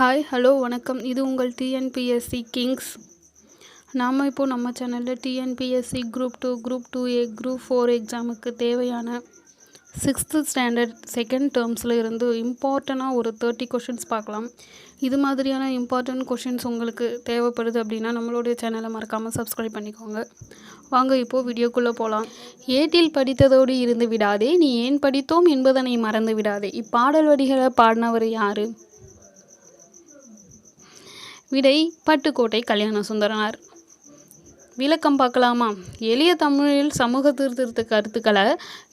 Hi hello வணக்கம். இது உங்கள் டிஎன்பிஎஸ்சி கிங்ஸ் நாம் இப்போது நம்ம சேனலில் TNPSC group two group two A group four எக்ஸாமுக்கு தேவையான சிக்ஸ்த்து ஸ்டாண்டர்ட் செகண்ட் டேர்ம்ஸில் இருந்து இம்பார்ட்டண்ட்டாக ஒரு தேர்ட்டி கொஷின்ஸ் பார்க்கலாம். இது மாதிரியான இம்பார்ட்டன்ட் கொஷின்ஸ் உங்களுக்கு தேவைப்படுது அப்படின்னா நம்மளுடைய சேனலை மறக்காமல் சப்ஸ்கிரைப் பண்ணிக்கோங்க. வாங்க இப்போது வீடியோக்குள்ளே போகலாம் ஏட்டில் படித்ததோடு இருந்து விடாதே நீ ஏன் படித்தோம் என்பதனை மறந்து விடாதே. இப்பாடல் வரிகளை பாடினவர் யார்? விடை பட்டுக்கோட்டை கல்யாண சுந்தரனார் விளக்கம் பார்க்கலாமா? எளிய தமிழில் சமூக சீர்திருத்த கருத்துக்களை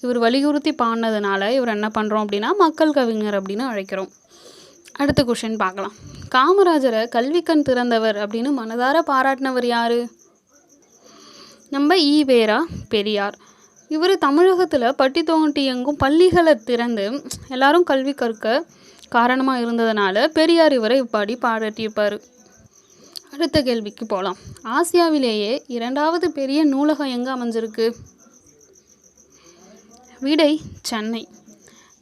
இவர் வலியுறுத்தி பாடினதுனால இவர் என்ன பண்ணுறோம் அப்படின்னா மக்கள் கவிஞர் அப்படின்னு அழைக்கிறோம். அடுத்த கொஷின் பார்க்கலாம். காமராஜரை கல்விக்கண் திறந்தவர் அப்படின்னு மனதார பாராட்டினவர் யார்? நம்ம ஈவேரா பெரியார். இவர் தமிழகத்தில் பட்டி தோண்டி எங்கும் பள்ளிகளை திறந்து எல்லாரும் கல்வி கற்க காரணமாக இருந்ததுனால பெரியார் இவரை இப்பாடி பாராட்டியிருப்பார். அடுத்த கேள்விக்கு போகலாம் ஆசியாவிலேயே இரண்டாவது பெரிய நூலகம் எங்கே அமைஞ்சிருக்கு? விடை சென்னை.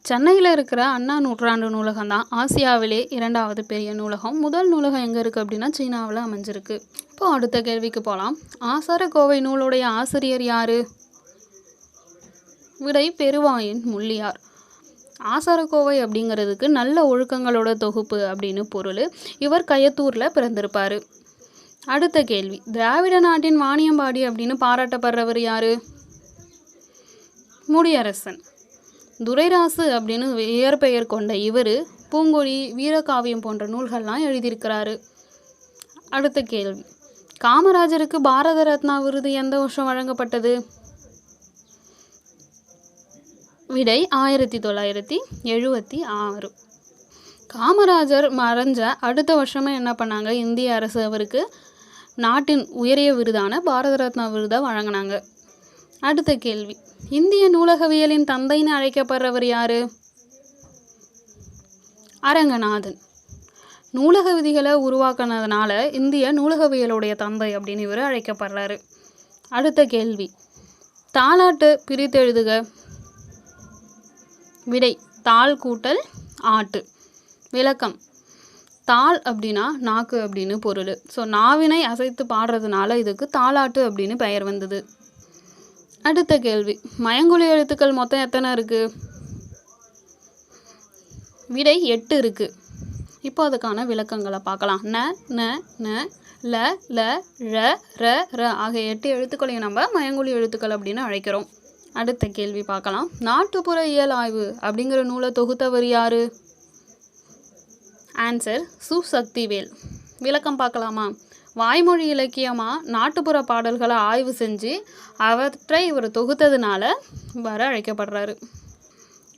சென்னையில் இருக்கிற அண்ணா நூற்றாண்டு நூலகம் தான். ஆசியாவிலே இரண்டாவது பெரிய நூலகம். முதல் நூலகம் எங்கே இருக்குது அப்படின்னா சீனாவில் அமைஞ்சிருக்கு. இப்போ அடுத்த கேள்விக்கு போகலாம் ஆசாரக்கோவை நூலுடைய ஆசிரியர் யார்? விடை பெருவாயின் முள்ளியார். ஆசாரக்கோவை அப்படிங்கிறதுக்கு நல்ல ஒழுக்கங்களோட தொகுப்பு அப்படின்னு பொருள். இவர் கயத்தூரில் பிறந்திருப்பார். அடுத்த கேள்வி. திராவிட நாட்டின் வாணியம்பாடி அப்படின்னு பாராட்டப்படுறவர் யார்? முடியரசன். துரைராசு அப்படின்னு இயற்பெயர் கொண்ட இவர் பூங்கொழி வீரகாவியம் போன்ற நூல்கள்லாம் எழுதியிருக்கிறாரு. அடுத்த கேள்வி. காமராஜருக்கு பாரத ரத்னா விருது எந்த வருஷம் வழங்கப்பட்டது? விடை ஆயிரத்தி தொள்ளாயிரத்தி எழுபத்தி ஆறு. காமராஜர் மறைஞ்ச அடுத்த வருஷமே என்ன பண்ணாங்க? இந்திய அரசு அவருக்கு நாட்டின் உயரிய விருதான பாரத ரத்னா விருதை வழங்கினாங்க. அடுத்த கேள்வி. இந்திய நூலகவியலின் தந்தைன்னு அழைக்கப்படுறவர் யார்? அரங்கநாதன். நூலக விதிகளை உருவாக்குனதுனால இந்திய நூலகவியலுடைய தந்தை அப்படின்னு இவர் அழைக்கப்படுறாரு. அடுத்த கேள்வி. தாலாட்டு பிரித்தெழுதுக விடை. தாள் கூட்டல் ஆட்டு. விளக்கம். தாள் அப்படின்னா நாக்கு அப்படின்னு பொருள். ஸோ நாவினை அசைத்து பாடுறதுனால இதுக்கு தாளாட்டு அப்படின்னு பெயர் வந்தது. அடுத்த கேள்வி. மயங்குழி எழுத்துக்கள் மொத்தம் எத்தனை இருக்குது விடை எட்டு இருக்குது இப்போ அதுக்கான விளக்கங்களை பார்க்கலாம். ந ந ந ல ல ழ ர ர ஆகிய எட்டு எழுத்துக்களையும் நம்ம மயங்குழி எழுத்துக்கள் அப்படின்னு அழைக்கிறோம். அடுத்த கேள்வி பார்க்கலாம். நாட்டுப்புற இயல் ஆய்வு அப்படிங்கிற நூலை தொகுத்தவர் யார்? ஆன்சர் சு சக்திவேல் விளக்கம் பார்க்கலாமா? வாய்மொழி இலக்கியமாக நாட்டுப்புற பாடல்களை ஆய்வு செஞ்சு அவற்றை இவர் தொகுத்ததுனால வர அழைக்கப்படுறாரு.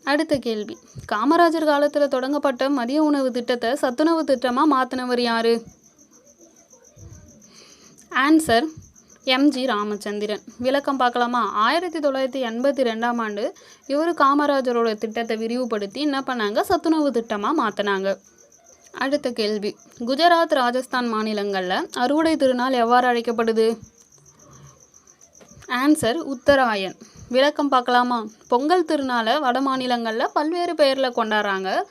அடுத்த கேள்வி. காமராஜர் காலத்தில் தொடங்கப்பட்ட மதிய உணவு திட்டத்தை சத்துணவு திட்டமாக மாற்றினவர் யார்? ஆன்சர் எம்ஜி ராமச்சந்திரன். விளக்கம் பார்க்கலாமா? ஆயிரத்தி தொள்ளாயிரத்தி எண்பத்தி ரெண்டாம் ஆண்டு இவர் காமராஜரோட திட்டத்தை விரிவுபடுத்தி என்ன பண்ணாங்க? சத்துணவு திட்டமாக மாற்றினாங்க அடுத்த கேள்வி. குஜராத் ராஜஸ்தான் மாநிலங்களில் அறுவடை திருநாள் எவ்வாறு அழைக்கப்படுது? ஆன்சர் உத்தராயன். விளக்கம் பார்க்கலாமா? பொங்கல் திருநாளை வட மாநிலங்களில் பல்வேறு பெயரில் கொண்டாடுறாங்க.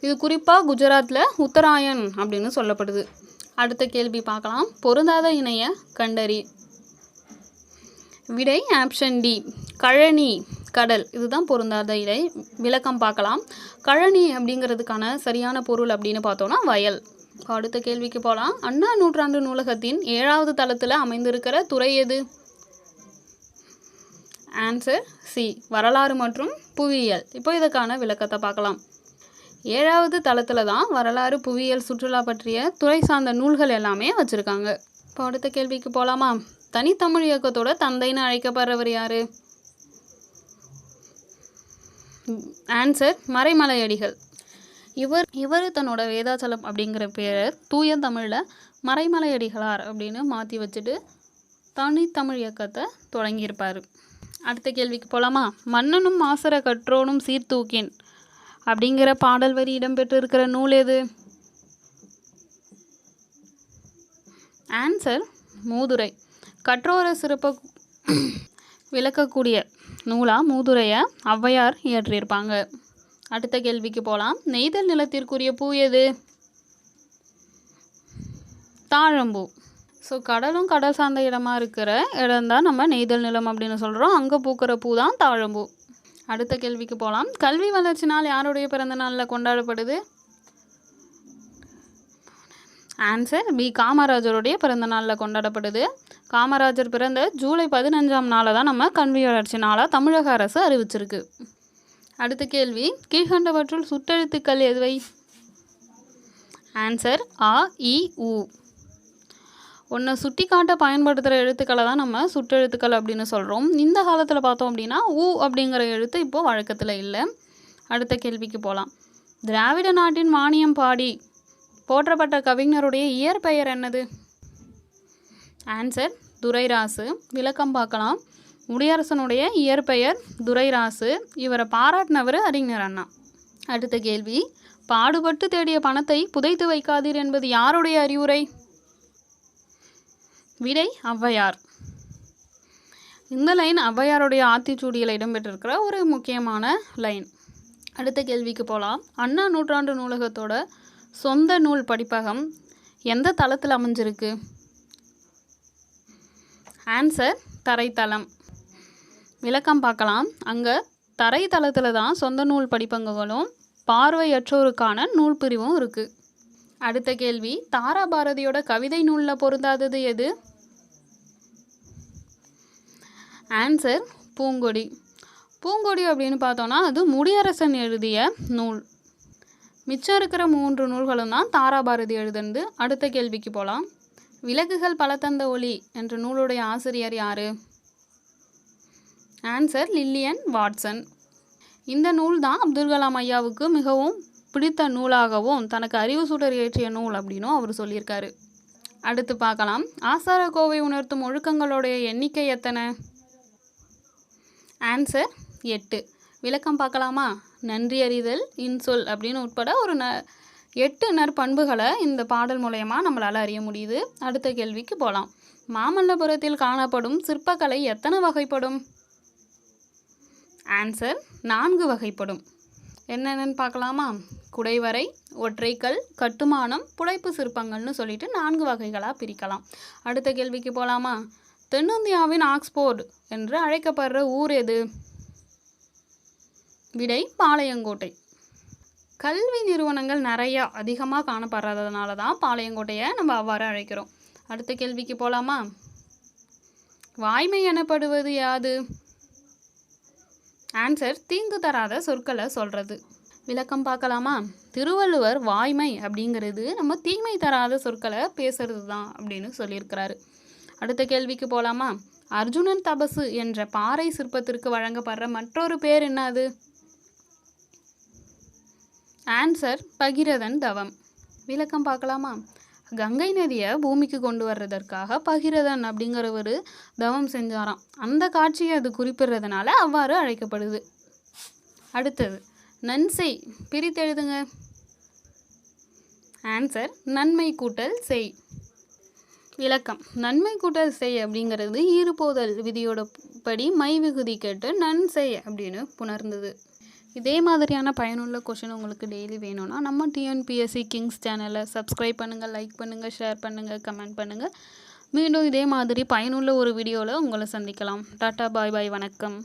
இது குறிப்பாக குஜராத்தில் உத்தராயன் அப்படின்னு சொல்லப்படுது. அடுத்த கேள்வி பார்க்கலாம். பொருந்தாத இணைய கண்டறி. விடை ஆப்ஷன் டி. கழனி. கடல். இதுதான் பொருந்தாத இலை. விளக்கம் பார்க்கலாம். கழனி அப்படிங்கிறதுக்கான சரியான பொருள் அப்படின்னு பார்த்தோன்னா வயல். அடுத்த கேள்விக்கு போகலாம் அண்ணா நூற்றாண்டு நூலகத்தின் ஏழாவது தளத்தில் அமைந்திருக்கிற துறை எது? ஆன்சர் சி வரலாறு மற்றும் புவியியல். இப்போ இதுக்கான விளக்கத்தை பார்க்கலாம். ஏழாவது தளத்தில் தான் வரலாறு புவியியல் சுற்றுலா பற்றிய துறை சார்ந்த நூல்கள் எல்லாமே வச்சுருக்காங்க. இப்போ அடுத்த கேள்விக்கு போகலாமா தனித்தமிழ் இயக்கத்தோட தந்தைன்னு அழைக்கப்படுறவர் யார்? ஆன்சர் மறைமலையடிகள். இவர் இவர் தன்னோட வேதாச்சலம் அப்படிங்கிற பேரை தூய தமிழில் மறைமலையடிகளார் அப்படின்னு மாற்றி வச்சுட்டு தனித்தமிழ் இயக்கத்தை தொடங்கியிருப்பார். அடுத்த கேள்விக்கு போகலாமா மன்னனும் மாசர கற்றோனும் சீர்தூக்கின் அப்படிங்கிற பாடல் வரி இடம்பெற்றிருக்கிற நூல் எது? ஆன்சர் மூதுரை. கற்றோரை சிறப்ப விளக்கக்கூடிய நூலாக மூதுரையை ஔவையார் இயற்றியிருப்பாங்க. அடுத்த கேள்விக்கு போகலாம் நெய்தல் நிலத்திற்குரிய பூ எது? தாழம்பூ. ஸோ கடலும் கடல் சார்ந்த இடமா இருக்கிற இடம் தான் நம்ம நெய்தல் நிலம் அப்படின்னு சொல்கிறோம் அங்கே பூக்கிற பூ தான் தாழம்பூ. அடுத்த கேள்விக்கு போகலாம் கல்வி வளர்ச்சி நாள் யாருடைய பிறந்த நாளில் கொண்டாடப்படுது? ஆன்சர் பி காமராஜருடைய பிறந்த நாளில் கொண்டாடப்படுது. காமராஜர் பிறந்த ஜூலை பதினஞ்சாம் நாளை தான் நம்ம கல்வி வளர்ச்சி நாளாக தமிழக அரசு அறிவிச்சிருக்கு. அடுத்த கேள்வி கீழ்கண்டவற்றுள் சுட்டெழுத்துக்கள் எதுவை? ஆன்சர் ஆ இ e, உ ஒன்றை சுட்டி காட்ட பயன்படுத்துகிற எழுத்துக்களை தான் நம்ம சுட்டெழுத்துக்கள் அப்படின்னு சொல்கிறோம் இந்த காலத்தில் பார்த்தோம் அப்படின்னா உ அப்படிங்கிற எழுத்து இப்போது வழக்கத்தில் இல்லை. அடுத்த கேள்விக்கு போகலாம் திராவிட நாட்டின் மானியம் பாடி. போற்றப்பட்ட கவிஞருடைய இயற்பெயர் என்னது? ஆன்சர் துரைராசு. விளக்கம் பார்க்கலாம். முடியரசனுடைய இயற்பெயர் துரைராசு. இவரை பாராட்டினவர் அறிஞர் அண்ணா. அடுத்த கேள்வி. பாடுபட்டு தேடிய பணத்தை புதைத்து வைக்காதீர் என்பது யாருடைய அறிவுரை? விடை ஔவையார். இந்த லைன் ஔவையாருடைய ஆத்திச்சூடியில் இடம்பெற்றிருக்கிற ஒரு முக்கியமான லைன். அடுத்த கேள்விக்கு போகலாம் அண்ணா நூற்றாண்டு நூலகத்தோட சொந்த நூல் படிப்பகம் எந்த தளத்தில் அமைஞ்சிருக்கு? ஆன்சர் தரைத்தளம். விளக்கம் பார்க்கலாம். அங்கே தரைத்தளத்தில் தான் சொந்த நூல் படிப்பகங்களும் பார்வையற்றோருக்கான நூல் பிரிவும் இருக்குது அடுத்த கேள்வி தாரா பாரதியோட கவிதை நூலில் பொருந்தாதது எது? ஆன்சர் பூங்கொடி. பூங்கொடி அப்படின்னு பார்த்தோன்னா அது முடியரசன் எழுதிய நூல். மிச்சம் இருக்கிற மூன்று நூல்களும் தான் தாராபாரதி எழுதுனது. அடுத்த கேள்விக்கு போகலாம் விலகுகள் பல தந்த ஒளி என்ற நூலுடைய ஆசிரியர் யார்? ஆன்சர் லில்லியன் வாட்சன் இந்த நூல் தான் அப்துல் கலாம் ஐயாவுக்கு மிகவும் பிடித்த நூலாகவும் தனக்கு அறிவு சுடர் ஏற்றிய நூல் அப்படின்னும் அவர் சொல்லியிருக்காரு. அடுத்து பார்க்கலாம். ஆசார கோவை உணர்த்தும் ஒழுக்கங்களுடைய எண்ணிக்கை எத்தனை? ஆன்சர் எட்டு. விளக்கம் பார்க்கலாமா? நன்றி அறிதல் இன்சொல் அப்படின்னு உட்பட ஒரு ந எட்டு நற்பண்புகளை இந்த பாடல் மூலயமா நம்மளால் அறிய முடியுது. அடுத்த கேள்விக்கு போகலாம் மாமல்லபுரத்தில் காணப்படும் சிற்பக்கலை எத்தனை வகைப்படும்? ஆன்சர் நான்கு வகைப்படும். என்னென்னு பார்க்கலாமா? குடைவரை ஒற்றைக்கல் கட்டுமானம் புடைப்பு சிற்பங்கள்னு சொல்லிட்டு நான்கு வகைகளாக பிரிக்கலாம். அடுத்த கேள்விக்கு போகலாமா தென்னிந்தியாவின் ஆக்ஸ்போர்டு என்று அழைக்கப்படுற ஊர் எது? விடை பாளையங்கோட்டை. கல்வி நிறுவனங்கள் நிறையா அதிகமாக காணப்படுறதுனால தான் பாளையங்கோட்டையை நம்ம அவ்வாறு அழைக்கிறோம். அடுத்த கேள்விக்கு போகலாமா வாய்மை எனப்படுவது யாது? ஆன்சர் தீங்கு தராத சொற்களை சொல்கிறது விளக்கம் பார்க்கலாமா? திருவள்ளுவர் வாய்மை அப்படிங்கிறது நம்ம தீமை தராத சொற்களை பேசுறது தான் அப்படின்னு சொல்லியிருக்கிறாரு. அடுத்த கேள்விக்கு போகலாமா அர்ஜுனன் தபசு என்ற பாறை சிற்பத்திற்கு வழங்கப்படுற மற்றொரு பேர் என்னது? ஆன்சர் பகிரதன் தவம். விளக்கம் பார்க்கலாமா? கங்கை நதியை பூமிக்கு கொண்டு வர்றதற்காக பகிரதன் அப்படிங்கிறவர் தவம் செஞ்சாராம். அந்த காட்சியை அது குறிப்பிடுறதுனால அவ்வாறு அழைக்கப்படுது. அடுத்தது நன்செய் பிரித்தெழுதுங்க ஆன்சர் நன்மை கூட்டல் செய். விளக்கம் நன்மை கூட்டல் செய் அப்படிங்கிறது ஈறுபோதல் விதியோட படி மை விகுதி கேட்டு நன் செய் அப்படின்னு புணர்ந்தது. இதே மாதிரியான பயனுள்ள கொஷின் உங்களுக்கு டெய்லி வேணும்னா நம்ம டிஎன்பிஎஸ்சி கிங்ஸ் சேனலை சப்ஸ்கிரைப் பண்ணுங்கள் லைக் பண்ணுங்கள் ஷேர் பண்ணுங்கள் கமெண்ட் பண்ணுங்கள் மீண்டும் இதே மாதிரி பயனுள்ள ஒரு வீடியோவில் உங்களை சந்திக்கலாம். டாட்டா பாய் பாய் வணக்கம்.